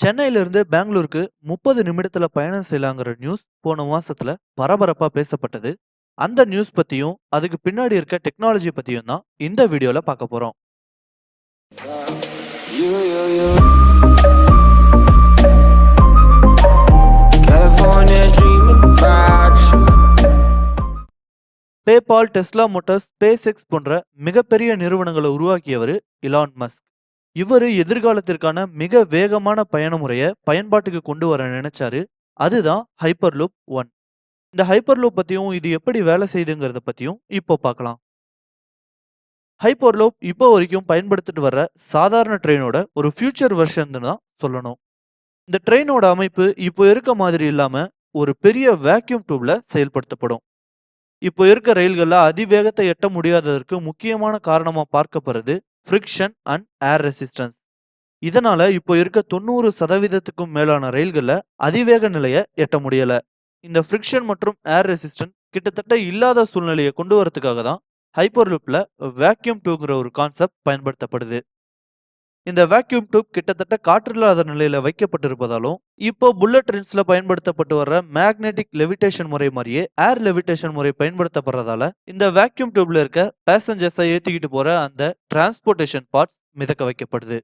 சென்னையிலிருந்து பெங்களூருக்கு 30 நிமிடத்துல பயணம் செய்யலாங்கிற நியூஸ் போன மாசத்துல பரபரப்பா பேசப்பட்டது. அந்த நியூஸ் பத்தியும், அதுக்கு பின்னாடி இருக்க டெக்னாலஜி பத்தியும் தான் இந்த வீடியோல பார்க்க போறோம். You. PayPal, Tesla Motors, SpaceX போன்ற மிகப்பெரிய நிறுவனங்களை உருவாக்கியவரு இலான் மஸ்க். இவரு எதிர்காலத்திற்கான மிக வேகமான பயண முறையை பயன்பாட்டுக்கு கொண்டு வர நினைச்சாரு. அதுதான் ஹைப்பர்லூப் ஒன் இந்த ஹைப்பர்லூப் பத்தியும், இது எப்படி வேலை செய்யுதுங்கிறத பத்தியும் இப்போ பார்க்கலாம். ஹைப்பர்லூப் இப்போ வரைக்கும் பயன்படுத்திட்டு வர்ற சாதாரண ட்ரெயினோட ஒரு ஃபியூச்சர் வெர்ஷன் தான் சொல்லணும். இந்த ட்ரெயினோட அமைப்பு இப்போ இருக்க மாதிரி இல்லாம ஒரு பெரிய வேக்யூம் டியூப்ல செயல்படுத்தப்படும். இப்போ இருக்க ரயில்களில் அதிவேகத்தை எட்ட முடியாததற்கு முக்கியமான காரணமாக பார்க்கப்படுறது ஃப்ரிக்ஷன் அண்ட் ஏர் ரெசிஸ்டன்ஸ். இதனால இப்போ இருக்க 90% மேலான ரயில்களில் அதிவேக நிலையை எட்ட முடியல. இந்த ஃப்ரிக்ஷன் மற்றும் ஏர் ரெசிஸ்டன்ஸ் கிட்டத்தட்ட இல்லாத சூழ்நிலையை கொண்டு வரதுக்காக தான் ஹைப்பர்லூப்பில் வேக்யூம் டூங்கிற ஒரு கான்செப்ட் பயன்படுத்தப்படுது. இந்த வேக்யூம் டியூப் கிட்டத்தட்ட காற்றில்லாத நிலையில வைக்கப்பட்டிருப்பதாலும், இப்போ புல்லட் ட்ரெயின்ஸ்ல பயன்படுத்தப்பட்டு வர்ற மேக்னெட்டிக் லெவிடேஷன் முறை மாதிரியே ஏர் லெவிடேஷன் முறை பயன்படுத்தப்படுறதால, இந்த வேக்யூம் டியூப்ல இருக்க பேசஞ்சர்ஸை ஏற்றிக்கிட்டு போற அந்த டிரான்ஸ்போர்டேஷன் பார்ட்ஸ் மிதக்க வைக்கப்படுது.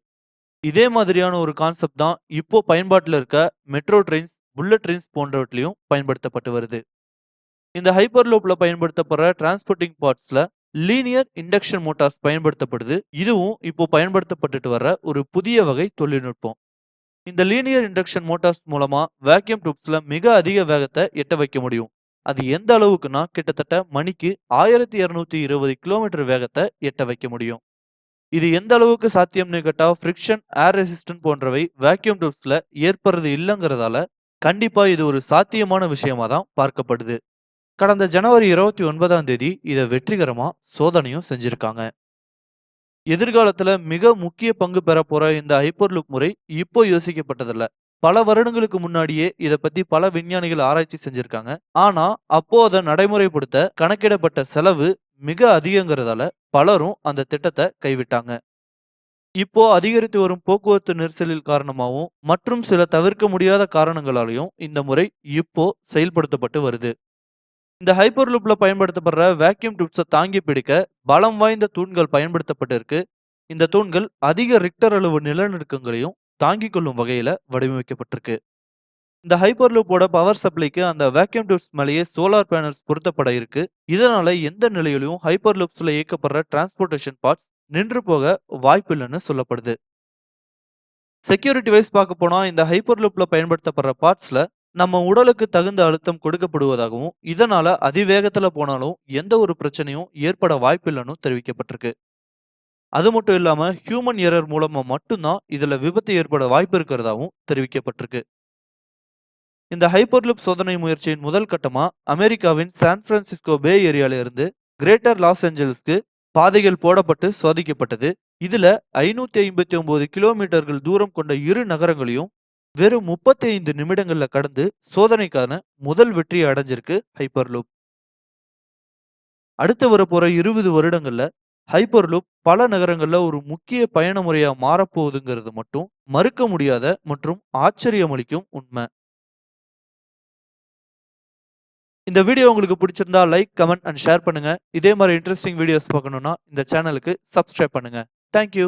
இதே மாதிரியான ஒரு கான்செப்ட் தான் இப்போ பயன்பாட்டில் இருக்க மெட்ரோ ட்ரெயின்ஸ், புல்லட் ட்ரெயின்ஸ் போன்றவற்றிலையும் பயன்படுத்தப்பட்டு வருது. இந்த ஹைப்பர் லோப்ல பயன்படுத்தப்படுற டிரான்ஸ்போர்ட்டிங் பார்ட்ஸ்ல லீனியர் இண்டக்ஷன் மோட்டார்ஸ் பயன்படுத்தப்படுது. இதுவும் இப்போ பயன்படுத்தப்பட்டுட்டு வர ஒரு புதிய வகை தொழில்நுட்பம். இந்த லீனியர் இண்டக்ஷன் மோட்டார்ஸ் மூலமா வேக்யூம் டூப்ஸ்ல மிக அதிக வேகத்தை எட்ட வைக்க முடியும். அது எந்த அளவுக்குன்னா கிட்டத்தட்ட மணிக்கு 1220 கிலோமீட்டர் வேகத்தை எட்ட வைக்க முடியும். இது எந்த அளவுக்கு சாத்தியம்னு கேட்டா ஃப்ரிக்ஷன், ஏர் ரெசிஸ்டன்ட் போன்றவை வேக்யூம் டியூப்ஸ்ல ஏற்படுறது இல்லைங்கிறதால கண்டிப்பா இது ஒரு சாத்தியமான விஷயமா தான் பார்க்கப்படுது. கடந்த ஜனவரி 29ஆம் தேதி இதை வெற்றிகரமா சோதனையும் செஞ்சிருக்காங்க. எதிர்காலத்துல மிக முக்கிய பங்கு பெறப்போற இந்த ஹைப்பர்லுக் முறை இப்போ யோசிக்கப்பட்டதில்லை பல வருடங்களுக்கு முன்னாடியே இதை பத்தி பல விஞ்ஞானிகள் ஆராய்ச்சி செஞ்சிருக்காங்க. ஆனா, அப்போ அதை நடைமுறைப்படுத்த கணக்கிடப்பட்ட செலவு மிக அதிகங்கிறதால பலரும் அந்த திட்டத்தை கைவிட்டாங்க. இப்போ அதிகரித்து வரும் போக்குவரத்து நெரிசலில் காரணமாகவும் மற்றும் சில தவிர்க்க முடியாத காரணங்களாலையும் இந்த முறை இப்போ செயல்படுத்தப்பட்டு வருது. இந்த ஹைப்பர் லூப்ல பயன்படுத்தப்படுற வேக்யூம் டியூப்ஸை தாங்கி பிடிக்க பலம் வாய்ந்த தூண்கள் பயன்படுத்தப்பட்டிருக்கு. இந்த தூண்கள் அதிக ரிக்டர் அளவு நிலநடுக்கங்களையும் தாங்கிக் கொள்ளும் வகையில வடிவமைக்கப்பட்டிருக்கு. இந்த ஹைப்பர்லூப்போட பவர் சப்ளைக்கு அந்த வேக்யூம் டியூப்ஸ் மேலேயே சோலார் பேனல்ஸ் பொருத்தப்பட இருக்கு. இதனால எந்த நிலையிலும் ஹைப்பர்லூப்ஸ்ல இயக்கப்படுற டிரான்ஸ்போர்டேஷன் பார்ட்ஸ் நின்று போக வாய்ப்பில்லைன்னு சொல்லப்படுது. செக்யூரிட்டி வைஸ் பார்க்க போனா இந்த ஹைப்பர்லூப்ல பயன்படுத்தப்படுற பார்ட்ஸ்ல நம்ம உடலுக்கு தகுந்த அழுத்தம் கொடுக்கப்படுவதாகவும், இதனால அதிவேகத்துல போனாலும் எந்த ஒரு பிரச்சனையும் ஏற்பட வாய்ப்பில்லைன்னு தெரிவிக்கப்பட்டிருக்கு. அது மட்டும் இல்லாம ஹியூமன் எரர் மூலமா மட்டும்தான் இதுல விபத்து ஏற்பட வாய்ப்பு இருக்கிறதாவும் தெரிவிக்கப்பட்டிருக்கு. இந்த ஹைப்பர்லூப் சோதனை முயற்சியின் முதல் கட்டமா அமெரிக்காவின் சான் பிரான்சிஸ்கோ பே ஏரியால இருந்து கிரேட்டர் லாஸ் ஏஞ்சல்ஸ்க்கு பாதைகள் போடப்பட்டு சோதிக்கப்பட்டது. இதுல 559 கிலோமீட்டர்கள் தூரம் கொண்ட இரு நகரங்களையும் வெறும் 35 நிமிடங்கள்ல கடந்து சோதனைக்கான முதல் வெற்றியை அடைஞ்சிருக்கு ஹைப்பர்லூப். அடுத்து வரப்போற 20 வருடங்கள்ல ஹைப்பர்லூப் பல நகரங்கள்ல ஒரு முக்கிய பயண முறையா மாறப்போகுதுங்கிறது மட்டும் மறுக்க முடியாத மற்றும் ஆச்சரியமளிக்கும் உண்மை இந்த வீடியோ உங்களுக்கு பிடிச்சிருந்தா லைக், கமெண்ட் அண்ட் ஷேர் பண்ணுங்க. இதே மாதிரி இன்ட்ரெஸ்டிங் வீடியோஸ் பார்க்கணும்னா இந்த சேனலுக்கு சப்ஸ்கிரைப் பண்ணுங்க. Thank you.